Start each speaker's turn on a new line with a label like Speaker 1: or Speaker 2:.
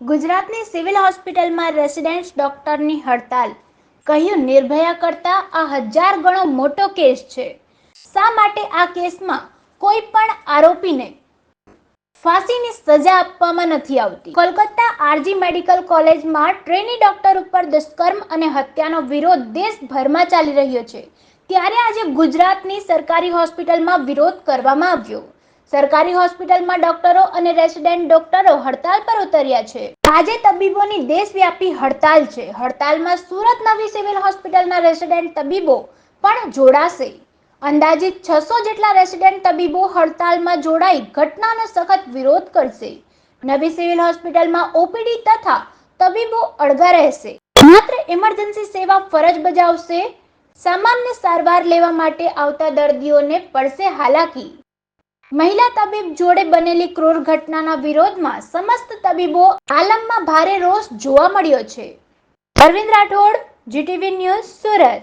Speaker 1: ગુજરાતની સિવિલ હોસ્પિટલમાં રેસિડેન્સ ડોક્ટરની હડતાલ. કહ્યું, નિર્ભયા કરતા આ હજાર ગણો મોટો કેસ છે. શા માટે આ કેસમાં કોઈ પણ આરોપીને ફાંસીની સજા આપવામાં નથી આવતી? કોલકાતા આરજી મેડિકલ કોલેજમાં ટ્રેની ડોક્ટર ઉપર દુષ્કર્મ અને હત્યાનો વિરોધ દેશભરમાં ચાલી રહ્યો છે. ત્યારે આજે ગુજરાતની સરકારી હોસ્પિટલમાં વિરોધ કરવામાં આવ્યો. સરકારી હોસ્પિટલમાં ડોક્ટરો અને રેસિડેન્ટ ડોક્ટરો હડતાલ પર ઉતર્યા છે. આજે તબીબોની દેશવ્યાપી હડતાલ છે. હડતાલમાં સુરત નવી સિવિલ હોસ્પિટલના રેસિડેન્ટ તબીબો પણ જોડાશે. અંદાજિત છસો જેટલા રેસિડેન્ટ તબીબો હડતાલમાં જોડાઈ ઘટનાનો સખત વિરોધ કરશે. નવી સિવિલ હોસ્પિટલમાં ઓપીડી તથા તબીબો અળગા રહેશે. માત્ર ઇમરજન્સી સેવા ફરજ બજાવશે. સામાન્ય સારવાર લેવા માટે આવતા દર્દીઓને પડશે હાલાકી. મહિલા તબીબ જોડે બનેલી ક્રૂર ઘટનાના વિરોધમાં સમસ્ત તબીબો આલમમાં ભારે રોષ જોવા મળ્યો છે. Arvind Rathod, GTV news, Surat.